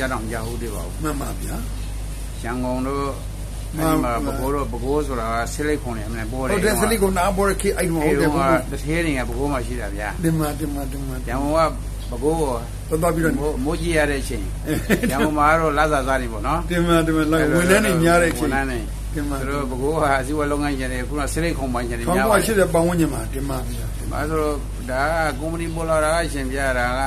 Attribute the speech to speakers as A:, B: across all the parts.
A: ကြားတော့ကြားဟုတ်သေးပါဘူး
B: မှန်ပါဗျာ
A: ရန်ကုန်တို့
B: မှ
A: အဲ့
B: န်
A: ဒီ
B: ပါ
A: မှာပဲခူးတို့ပဲခူးဆိုတာကဆစ်လိတ်ခွန်နေအမှန်ပေါ်တယ်
B: ဟုတ်တယ်စလိကိုနားပေါ်ရခေအဲ့ဒီမှာဟုတ်တယ်
A: က
B: ဘုရား
A: တစ်သေးတွေကပဲခူးမှာရှိတာဗျာ
B: ဒီမှာဒီမှာဒီမှာ
A: ရန်ကုန်ကပဲခူးကို
B: တော့တော့ပြီးတော့
A: မိုးမိုးကြီးရတဲ့အချိန်ရန်ကုန်မှာတော့လာစားစားနေပေါ့နော်
B: ဒီမှာဒီမှာလိုက်ဝင်နေနေများတဲ့အချိန်
A: ဝန်ထမ်းနေ
B: ဒီမှာ
A: သူတို့ပဲခူးဟာအစည်းအဝေးလုပ်ငန်းရှင်တွေခုနဆစ်လိတ်ခွန်ပိုင်းရှင်တွေ
B: ခေါင်း
A: များ
B: က
A: ပါ
B: ရှိတဲ့ပတ်ဝန်းကျင်မှာဒီမှာဗျာ
A: အဲဆိုတော့ဒါကကုမ္ပဏီပေါ်လာတာကရှင်ပြတာက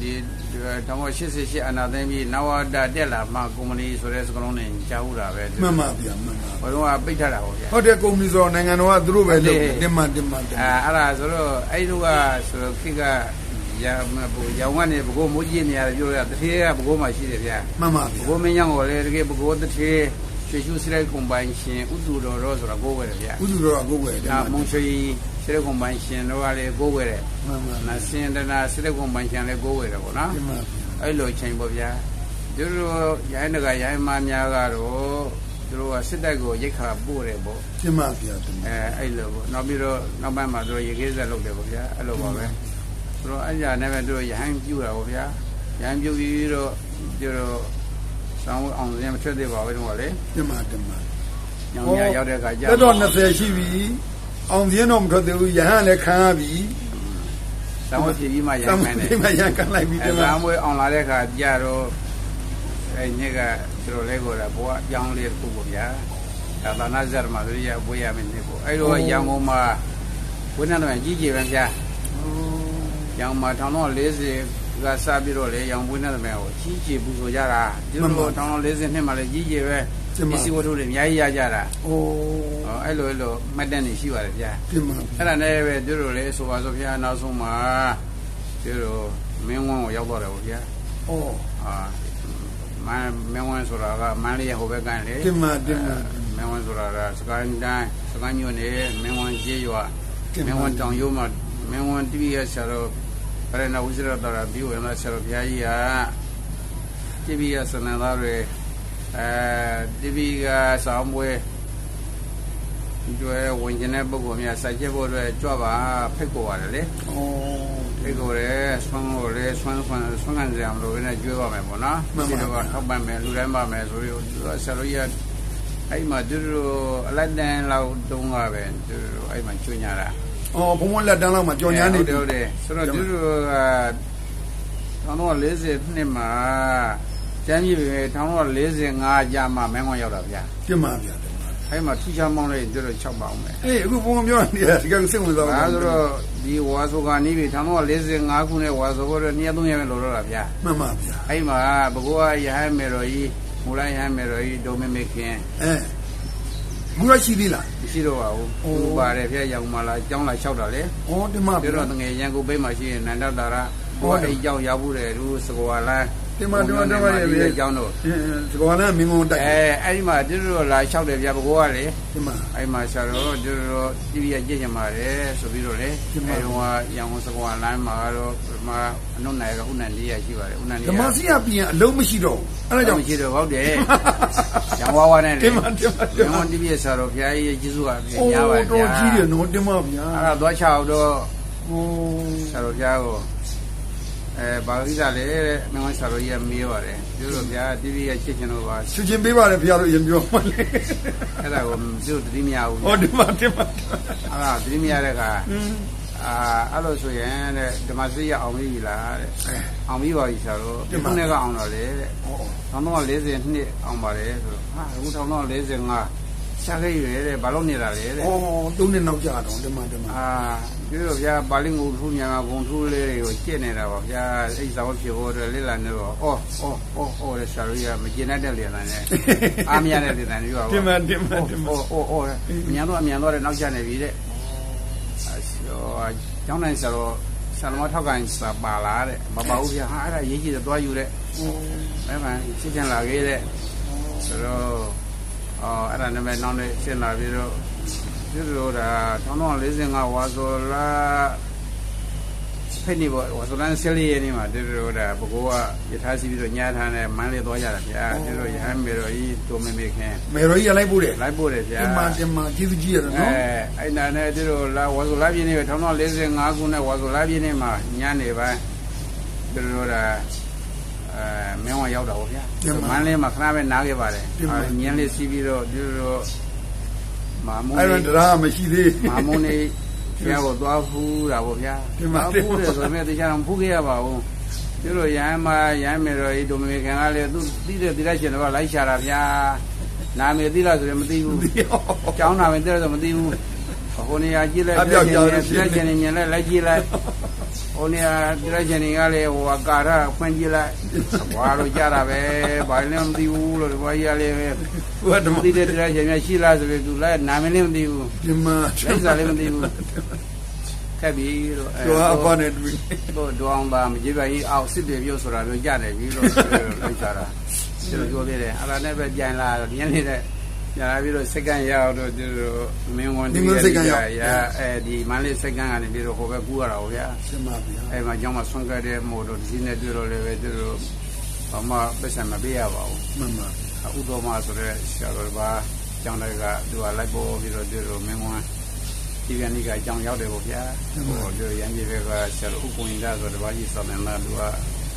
A: ဒီ1988အနာသိမ်းပြီးနဝတတက်လာမှကုမ္ပဏီဆိုတဲ့စကလုံးနဲ့ကြားဦးတာပဲ
B: မှန်ပါဗျာမှန်ပါ
A: ဘယ်တော့မှပိတ်ထားတာပေါ့ဗျာ
B: ဟုတ်တယ်ကုမ္ပဏီဆိုတော့နိုင်ငံတော်ကသူတို့ပဲလုပ်ဒီမှာဒီမှာဒီ
A: အဲ
B: မှာ
A: အဲ့ဒါဆိုတော့အဲ့ဒီကဆိုတော့ခိကရမဘူရောင်ကနေဘကိုမိုးကြီးနေရတယ်ပြောရတထေးကဘကိုမှရှိတယ်ဗျာ
B: မှန်ပါ
A: ဘ
B: ဗျာ
A: ကိုမင်းညောင်းကိုလည်းတကယ်ဘကိုတထေး ရွှေရှုစရိုက်ကွန်ပိုင်ရှင်ဥတူတော်တော့ဆိုတာကိုယ်ဝယ်တယ်ဗျာ
B: ဥဒ္ဓတော်ကကိုယ်ဝယ်ဒီ
A: ဒါ
B: မှာ
A: မုံချွေစရိုက်ကွန်ပိုင်ရှင်တော့ကလည်းကိုယ်ဝယ်တယ်
B: မှန်ပါ
A: နာစင်တနာစရိုက်ကွန်ပိုင်ရှင်လည်းကိုယ်ဝယ်တယ်ပေါ့နော်
B: ဒီမှာ
A: အဲ့လိုချိန်ပေါ့ဗျာသူတို့ရိုင်းတကရိုင်းမများကတော့သူတို့ကစစ်တပ်ကိုရိတ်ခါပို့တယ်ပေါ့
B: ဒီမှာဗျာဒီမှာ
A: အဲအဲ့လိုပေါ့နောက်ပြီးတော့နောက်ပိုင်းမှာသူတို့ရေခေးဆက်လုပ်တယ်ပေါ့ဗျာအဲ့လိုပါပဲသူတို့အဲ့ညာနဲ့ပဲသူတို့ရဟန်းပြူတာပေါ့ဗျာရဟန်းပြူပြီးတော့သူတို့ ဆောင်းအောင်စင်းမထွက်သေးပါဘူးတော့လေ
B: ဒီမှာဒီမှာ
A: ညောင်ရရောက်တဲ့အခါကျ
B: တက်တော့20ရှိပြီအောင်ပြင်းတော့မထွက်သေးဘူးရဟန်းလည်းခံရပြီ
A: ဆောင်းဝပြည်ပြီးမှရ
B: သံ
A: ဟန်း
B: မ
A: ခိုင်းတယ်
B: ဒီမှာရခံလိုက်ပြီ
A: အဲ
B: ဒီမှာ
A: ဆောင်းဝအောင်လာတဲ့အခါကျတော့အဲညက်ကသူတို့လဲကိုတာဘွားကြောင်းလေးတစ်ခုပေါ့ဗျာဒါသာနာဇာတ်မှာတို့ရဘွေးရမယ်နေပေါ့အဲ့တော့ရန်ကုန်မှာဝိနည်းတော်ကြီးကြီးပဲဗျာရောင်မှာ 1040ကစပြီးတော့လေရောင်ပွေးနေတဲ့မဲကိုကြီးကြီးပူဆိုကြတာဒီလို1040နှစ်မှလည်းကြီးကြီးပဲပစ္စည်းဝတ္ထုတွေအများကြီးရကြတာ
B: အိုး
A: ဟောအဲ့လိုအဲ့လိုမှတ်တမ်းနေရှိပါတယ်ဗျာ
B: ဒီမှာ
A: အဲ့ဒါနဲ့ပဲသူတို့လေဆိုပါဆိုဗျာနောက်ဆုံးမှာသူတို့မင်းဝန်းကိုရောက်တော့တယ်ဗျာ
B: အိုး
A: အာမန်မင်းဝန်းဆိုတာကမန်းလေးဟိုဘက်ကလေ
B: ဒီမှာဒီမှာ
A: မင်းဝန်းဆိုတာကစကိုင်းတိုင်းစကိုင်းမြို့နယ်မင်းဝန်းကျေးရွာမင်းဝန်တောင်ရိုးမှာမင်းဝန်တိပိယဆရာတော် ဗရဏဝိဇ္ဇရတော်ရာပြီးဝင်လာဆရာတော်ဘုရားကြီးကတိပိယစနန်သားတွေအဲတိပိကဆောင်းပွဲကျွဲဝင်ကျင်တဲ့ပုဂ္ဂိုလ်များစိုက်ချက်ဖို့အတွက်ကြွပါဖိတ်ခေါ်ရတယ်လေ
B: အိုး
A: ဖိတ်ခေါ်ရဲဆွမ်းလို့လေဆွမ်းဆွမ်းဆွမ်းကန်ကြရမလို့လည်းကျွေးပါမယ်ပေါ့နော်ဒီတော့ထောက်ပံ့မယ်လူတိုင်းပါမယ်ဆိုပြီးတော့ဆရာတော်ကြီးကအဲ့မှာသူတို့အလိုက်တန်လောက်တုံးကပဲသူတို့အဲ့မှာကျွညတာ
B: အော်ဘုံဘုံလက်တန်းလောက်မှာကြော်ညာနေ
A: ဟုတ်တယ်ဟုတ်တယ်ဆိုတော့သူတို့က1940နှစ်မှာကျမ်းပြည်ပဲ1945ကြာမှမင်းကွန်ရောက်တာဗျာ
B: ဒီမှာဗျာဒီမှာ
A: အဲ့မှာထူးခြားမောင်းလေးသူတို့6ပေါင်းပဲ
B: အေးအခုဘုံပြောနေတာဒီကစိတ်ဝင်စား
A: ဒါဆိုတော့ဒီဝါဆိုကနေပြီ1945ခုနှစ်ဝါဆိုတော့2 3ရက်ပဲလောတော့တာဗျာ
B: မှန်ပါဗျာ
A: အဲ့မှာဘကောရဟန်းမေတော်ကြီးမူလရဟန်းမေတော်ကြီးဒုံမမေခင်
B: အဲ မူရရှိသေးလား
A: ရှိတော့ပါဘူးသူပါတယ်ဗျာရောက်မှလာအကြောင်းလာလျှောက်တာလေ
B: ဩဒီမှာ
A: ပြောတော့တငယ်ရန်ကုန်ဘိတ်မှာရှိရင်နန္ဒတာရဘောအိတ်ကြောင်ရောက်ဘူးတယ်သူစကွာလန်း
B: ဒီမှာဒီမှာဒီမှာရဲ့
A: အကြောင်းတော့
B: စကောလန်မင်းကုန်းတိုက်
A: အဲအဲ့ဒီမှာသူတို့လာလျှောက်တယ်ဗျာဘကောကလေ
B: ဒီမှာ
A: အဲ့မှာဆရာတော်သူတို့တိပိယကြည့်ချင်ပါတယ်ဆိုပြီးတော့လေအဲတော့ရန်ကုန်စကွာလန်းမှာတော့ဒီမှာအနုနိုင်ကဥနန္ဒီရရှိပါတယ်ဥနန္ဒီ
B: ဓမ္မစီကပြင်အလုံးမရှိတော့အဲ့ဒါ
A: ကြော
B: ကြော
A: င့်
B: င့်
A: ရှိတော့ဟုတ်တယ်ရန်ဝါဝါနဲ့လေ
B: ဒီမှာဒီမှာဒီ
A: ရန်
B: မှာ
A: ကုန်တိပိယဆရာတော်ဘုရားကြီးကျေးဇူးပါ
B: အိုး
A: များပါဗျာ
B: တော်ကြီးတယ်နော်ဒီမှာဗျာ
A: အဲ့ဒါသွားချအောင်တော့
B: ဟို
A: ဆရာတော်ဘုရားကို အဲဘာလို့ကြလဲတဲ့မင်းကဆရာတော်ကြီးကမေးပါတယ်ပြောတော့ဗျာတိပိယချစ်ချင်တော့ပါ
B: ချွချင်းပေးပါတယ်ဗျာတို့ရင်ပြောမှလေ
A: အဲ့ဒါကိုသူတို့တတိမရဘူး
B: ဟောဒီမှာဒီမှာ
A: အဲ့ဒါတတိမရတဲ့ခါအာအဲ့လိုဆိုရင်တဲ့ဓမ္မစရိယအောင်ပြီလားတဲ့အောင်ပြီပါပြီဆရာတော်ဒီခုနဲ့ကအောင်တော့လေတဲ့
B: ဟော
A: 1940နှစ်အောင်ပါတယ်ဆိုတော့ဟာအခု1945 ရှာခဲ့ရွယ်တဲ့ဘာလို့နေတာလဲတဲ့
B: ဩသုံးနှစ်နောက်ကြာတော့ဒီမှာဒီမှာ
A: အာပြောတော့ဗျာပါဠိငုံထူးညာဂုံထူးလေးတွေကိုကျင့်နေတာပါဗျာအိတ်ဆောင်ဖြစ်ဖို့အတွက်လိလာနေတော့အော်အော်အော်အော်တဲ့ဆရာကြီးကမကျင်တတ်တဲ့လေတန်းနဲ့အားမရတဲ့လေတန်းတွေပါ
B: ဒီမှာဒီမှာဒီမှာ
A: အော်အော်အော်အမြန်တော့အမြန်တော့တဲ့နောက်ကျနေပြီတဲ့အဲဆိုကျောင်းတိုင်းဆရာတော်ဆရာတော်ထောက်ကန်စာပါလာတဲ့မပါဘူးဗျာဟာအဲ့ဒါရေးကြည့်တော့တွားယူတဲ့အဲ့မှချစ်ချင်လာခဲ့တဲ့ဆိုတော့ အော်အဲ့ဒါနဲ့ပဲနောက်နေ့ရှင်းလာပြီးတော့ဒီလိုဒါ1945ဝါဆိုလာဖိနေပေါ့ဝါဆိုလန်ဆယ်လေးရနေမှာဒီလိုဒါဘကိုကယထာစီပြီးတော့ညာထားနဲ့မန်းလေးသွားကြတာဗျာဒီလိုရဟန်းမေတော်ကြီးတိုမေမေခင်
B: မေရိုကြီးလိုက်ပို့တယ်
A: လိုက်ပို့တယ်ဗျာ
B: ဒီမှာဒီမှာကျေးဇူးကြီးရတယ်
A: အဲ
B: နော်
A: အဲ့နာနဲ့ဒီလိုလာဝါဆိုလာပြင်းနေ1945ခုနဲ့ဝါဆိုလာပြင်းနေမှာညနေပိုင်းဒီလိုဒါ အအဲမင်းဝရောက်တာပေါ့ဗျာ
B: တင်ပါ
A: မန်းလေးမှာခဏပဲနားခဲ့ပါတယ်
B: တင်ပါ
A: အဲညင်းလေးစီးပြီးတော့ဒီလိုမာမုံ
B: အဲ့
A: လေး
B: တော့တရားမရှိသေး
A: မာမုံလေးဘုရားကိုသွားဖူးတာပေါ့ဗျာ
B: တင်ပါ
A: သွားဖူးတယ်ဆိုပေမဲ့တရားတော်ဖူးခဲ့ရပါဘူးဒီလိုရဟန်းမရဟန်းမေတော်ဤဒိုမေခင်ကလည်းသူသိတဲ့တိရရှင်တော့လိုက်ရှာတာဗျာနာမည်သိလားဆိုရင်မသိဘူးကျောင်းနာမည်သိတယ်ဆိုမသိဘူးဟိုနေရာကြည့်လိုက်
B: အပြောက်ပြောက်
A: ပြည့်ချင်နေညလိုက်လိုက်ကြည့်လိုက် ဟိုနေရာပြည့်ချင်နေကလည်းဟိုအကာရဖွင့်ကြည့်လိုက်ဘွာလို့ကြားတာပဲဘာလည်းမသိဘူးလို့ဒီဘွာကြီးကလည်းပဲ
B: ဘုရားဓမ္မ
A: သိတဲ့ပြည့်ချင်များရှိလားဆိုပြီးသူလည်းနာမည်လည်းမသိဘူး
B: ဒီမှာ
A: လက်စားလည်းမသိဘူးခက်ပြီလို့
B: တော့အပနဲ့တွေ့
A: တို့ဒေါအောင်ပါမကြည့်ပါကြီးအောက်စစ်ပြေပြုတ်ဆိုတာမျိုးကြားတယ်ပြီလို့လိုက်ကြတာဒီလိုပြောသေးတယ်အဲ့ဒါနဲ့ပဲပြန်လာတော့ညနေတဲ့ ပြန်လာပြီးတော့စက္ကန့်ရောက်တော့ဒီလိုမင်းဝန်ရအဲဒီမန်းလေးစက္ကန့်ကနေပြီးတော့ဟိုဘက်ကူရတာဟိုဗျာ
B: ရှင်ပါဗျာ
A: အဲမှာကျောင်းမှာဆွန့်ကြတဲ့မို့တော့ဒီနေ့တွေ့တော့လည်းပဲသူတို့ဘာမှပတ်စံမပေးရပါဘူး
B: မှန်ပါ
A: ဥတော်မဆိုတဲ့ဆရာတော်ဘာကျောင်းတွေကသူကလိုက်ပေါ်ပြီးတော့သူတို့မင်းဝန်ဒီကနေ့ကအကြောင်းရောက်တယ်ပေါ့ဗျာဟိုတို့ရန်ကြီးဘက်ကဆရာတော်ဥပ္ပဝိန္ဒဆိုတော့ဘာကြီးဆောင်းနေတာသူက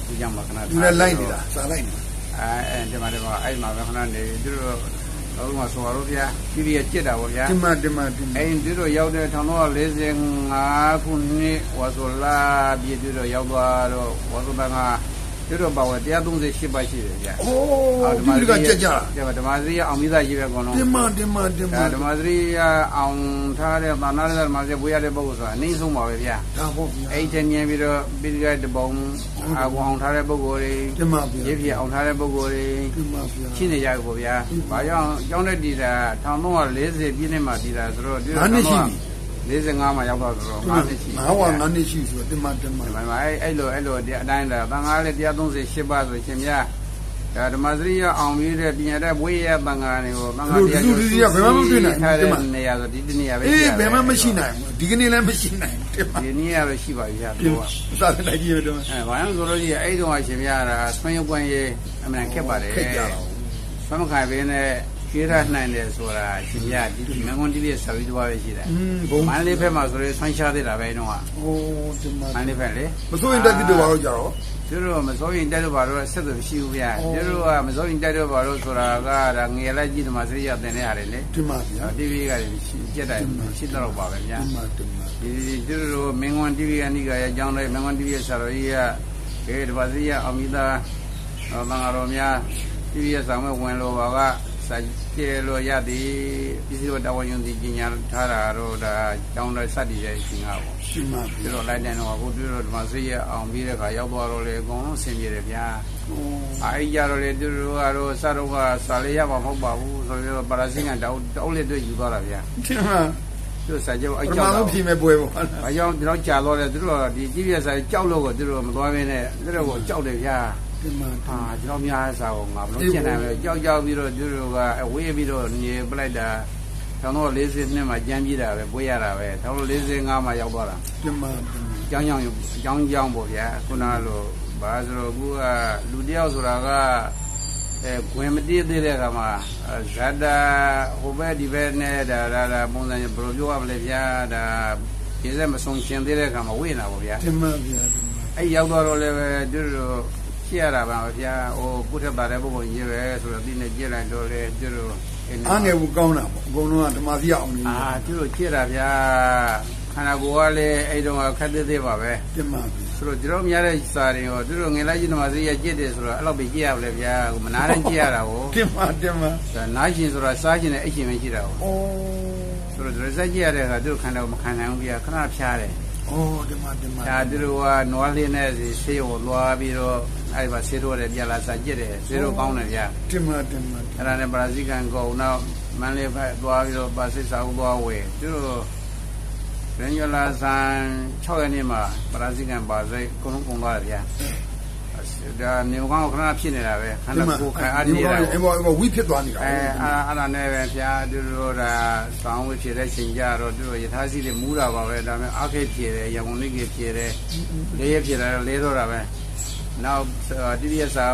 A: ဒီကြောင့်မခဏ
B: သူလည်းလိုက်နေတာစားလိုက်နေတာ
A: အဲအဲဒီမှာဒီမှာအဲ့မှာပဲခဏနေသူတို့ တော့မှဆိုတော့ဗျာဒီရီကြက်တာပေါ့ဗျာ
B: ဒီမှာဒီမှာဒီမှာ
A: အဲ့ဒီတို့ရောက်တဲ့1945ခုနှစ်ဝါဆိုလာပြည်သူတို့ရောက်သွားတော့ဝါဆိုလာက သူတို့ပါဝယ်138ပါရှိတယ်ဗျာ
B: အိုးဒီကကြက်ကြတာ
A: ဒီမှာဓမ္မစရိယအောင်မိသားကြီးပဲအကုန်လုံး
B: ဒီမှာဒီမှာဒီမှာ
A: ဓမ္မစရိယအောင်ထားတဲ့သာနာတဲ့ဓမ္မစရိယဘွေရတဲ့ပုဂ္ဂိုလ်ဆိုတာအနည်းဆုံးပါပဲဗျာ
B: ဒါပေါ့ဗျာ
A: အဲ့ဒီညင်ပြီးတော့ပိရိကတပုံအာဝအောင်ထားတဲ့ပုဂ္ဂိုလ်တွေ
B: ဒီမှာဗျာ
A: ရေပြအောင်ထားတဲ့ပုဂ္ဂိုလ်တွေ
B: ဒီမှာဗျာ
A: ရှိနေကြပြီဗျာ။ဘာကြောင့်ကျောင်းတဲ့တည်တာ1340ပြည့်နှစ်မှာတည်တာဆိုတော့ဒီ 45မှာရောက်တော့ဆိုတော့5နှစ်ရှိ
B: ငါးဝငါးနှစ်ရှိဆိုဒီမှာဒီမှာ
A: ဒီမှာအဲ့အဲ့လိုအဲ့လိုဒီအတိုင်းတာတန်ခါလေး138ပါဆိုရှင်များဒါဓမ္မစရိယအောင်ပြီးတဲ့ပညာတဲ့ဘွေရတန်ခါနေကိုတန်ခါတရားထားတဲ့နေရာဆိုဒီတနေရာပဲ
B: အေးဘယ်မှမရှိနိုင်ဘူးဒီကနေ့လည်းမရှိနိုင်ဒီမှာ
A: ဒီနေရာတော့ရှိပါပြီဗျာ
B: ဒီ
A: သူက
B: မှာစားလိုက်ကြည့်ရတော့
A: အဲဘာလို့ဆိုလို့ရှိရင်အဲ့တုန်းကရှင်များတာဆွမ်းရုပ်ပွင့်ရေးအမှန်ခက်ပါတယ်
B: ခက်ကြတာ
A: ဆွမ်းမခိုင်ပင်နဲ့ ကျေးရနိုင်တယ်ဆိုတာရှင်များဒီမန်ကွန်တီးရဲ့ဆော်ရီတစ်ပါးပဲရှိတယ်
B: อืมဘုံ
A: မန္တလေးဘက်မှာဆိုရင်ဆွမ်းရှားသေးတာပဲတုန်းက
B: ဟိုဒီမှာ
A: မန္တလေးဘက်လေ
B: မစိုးရင်တက်တိတော့ဘာလို့ကြတော့
A: ကျတို့မစိုးရင်တက်တော့ဘာလို့ဆက်သွယ်မရှိဘူးဗျာ
B: အော်
A: ကျတို့ကမစိုးရင်တက်တော့ဘာလို့ဆိုတာကဒါငယ်လိုက်ကြည့်ဒီမှာစရိယတင်နေရတယ်လေ
B: ဒီမှာဗျာ
A: တီဗီကကြက်တယ်ရှိတော့ပါပဲဗျာ
B: ဒီမှာဒီမှာ
A: ဒီကျတို့မင်းကွန်တီဗီအနိကရဲ့အကြောင်းလေးမင်းကွန်တီဗီရဲ့ဆရာတော်ကြီးကအဲဒီပါစရိယအောင်မိသားတော်ငါတော်များတီဗီရဲ့ဆောင်မဲ့ဝင်လို့ပါက စာကျေလို့ရသည်ပစ္စည်းတော်တော်ယုံစီပညာထားတာတော့ဒါကျောင်းတော်စတည်ရဲ့ရှင်ကပေါ့
B: ဒီမှာ
A: ဒီတော့လိုက်တယ်တော့အခုတွေ့တော့ဒီမှာစိတ်ရအောင်ပြီးတဲ့ခါရောက်သွားတော့လေအကုန်လုံးဆင်ပြေတယ်ဗျာအဲဒီကြတော့လေသူတို့ကတော့စတော့ကစာလေးရမှာမဟုတ်ပါဘူးဆိုပြီးတော့ပါရာစင်ကတောက်တောက်လက်တွေ့ယူသွားတာဗျာ
B: ဒီမှာ
A: သူစာကြော
B: ပ
A: အ
B: ထမ
A: ကြောက်
B: ဆုံး
A: တော့
B: ပြင်မဲ့ပွဲပေါ့
A: ဘာကြောင့်ဒီတော့ကြာတော့လေသူတို့ကဒီကြီးပြစာကြောက်လို့ကိုသူတို့မသွားဘဲနဲ့သူတို့ကိုကြောက်တယ်ဗျာ
B: ဒီမှာ
A: ဟာကျွန်တော်များစာကိုငါဘလို့ကျင်တယ်ပဲကြောက်ကြောက်ပြီးတော့သူတို့ကအဝေးပြီးတော့နေပလိုက်တာ1940နှစ်မှာကြမ်းပြေးတာပဲပွေးရတာပဲ1945မှာရောက်သွားတာ
B: ဒီမှာ
A: အကြောင်းကြောင့်အကြောင်းကြောင့်ပေါ့ဗျာခုနကလိုဘာဆိုတော့အခုကလူတယောက်ဆိုတာကအဲခွင်မတည်သေးတဲ့အခါမှာဇာတာဟိုဘက်ဒီဘက်နဲ့ဒါဒါဒါပုံစံဘယ်လိုပြောရမလဲဗျာဒါဒီစက်မဆုံးရှင်သေးတဲ့အခါမှာဝိနေတာပေါ့ဗျာ
B: ဒီမှာဗျာ
A: အဲ့ရောက်တော့လည်းပဲသူတို့ ကြည့်ရတာပါဗျာဟိုကုထက်ပါတဲ့ပုဂ္ဂိုလ်ကြီးပဲဆိုတော့ဒီနေ့ကြည့်လိုက်တော့လေသူတို့
B: အားငယ်ဘူးကောင်းတာပေါ့အကုန်လုံးကဓမ္မစီအောင်နေ
A: အာသူတို့ကြည့်တာဗျာခန္ဓာကိုယ်ကလည်းအဲ့တုန်းကခက်သေးသေးပါပဲ
B: ဒီမှာ
A: ဆိုတော့ကျွန်တော်များတဲ့စာတွေရောသူတို့ငယ်လိုက်ကြီးနမစေးရကြည့်တယ်ဆိုတော့အဲ့လောက်ပဲကြည့်ရပါလေဗျာမနာတိုင်းကြည့်ရတာကို
B: ဒီမှာဒီမှာ
A: ဒါနားရှင်ဆိုတာစားရှင်နဲ့အိတ်ရှင်ပဲရှိတာကို
B: အိုး
A: ဆိုတော့ဒီစက်ကြည့်ရတဲ့အခါသူတို့ခန္ဓာကိုမခံနိုင်ဘူးဗျာခဏဖြားတယ်
B: အိုးဒီမှာဒီမှာ
A: ဒါသူတို့ကနွားလေးနဲ့ဆေးကိုလွှားပြီးတော့ အဲ့ဒီမှာဆေးတော့တယ်ပြလာစာကြည့်တယ်ဆေးတော့ကောင်းတယ်ဗျာ
B: ဒီမှာဒီမှာ
A: အဲ့ဒါနဲ့ပရာဇိကန်ကုံနောက်မန်လေးဖက်သွားပြီးတော့ပါစိတ်စာဦးသွားဝယ်သူတို့ရင်းရလာဆန်6ရက်နေ့မှာပရာဇိကန်ပါစိတ်အကုန်လုံးကုန်သွားတယ်ဗျာဒါနေကောင်းခဏဖြစ်နေတာပဲခန္ဓာကိုယ်ခံအားနေတာ
B: အဲ့ဘောအဲ့ဘောဝိဖြစ်သွားနေတာ
A: အဲအားအားနဲ့ပဲဗျာသူတို့ဒါဆောင်းဝဖြစ်တဲ့ချိန်ကြတော့သူတို့ယထာစီတွေမူးတာပါပဲဒါပေမဲ့အခေဖြစ်တယ်ရံကုန်လေးကြီးဖြစ်တယ်လေးရဖြစ်တယ်လေးတော့တာပဲ နောက်တိတိယစာ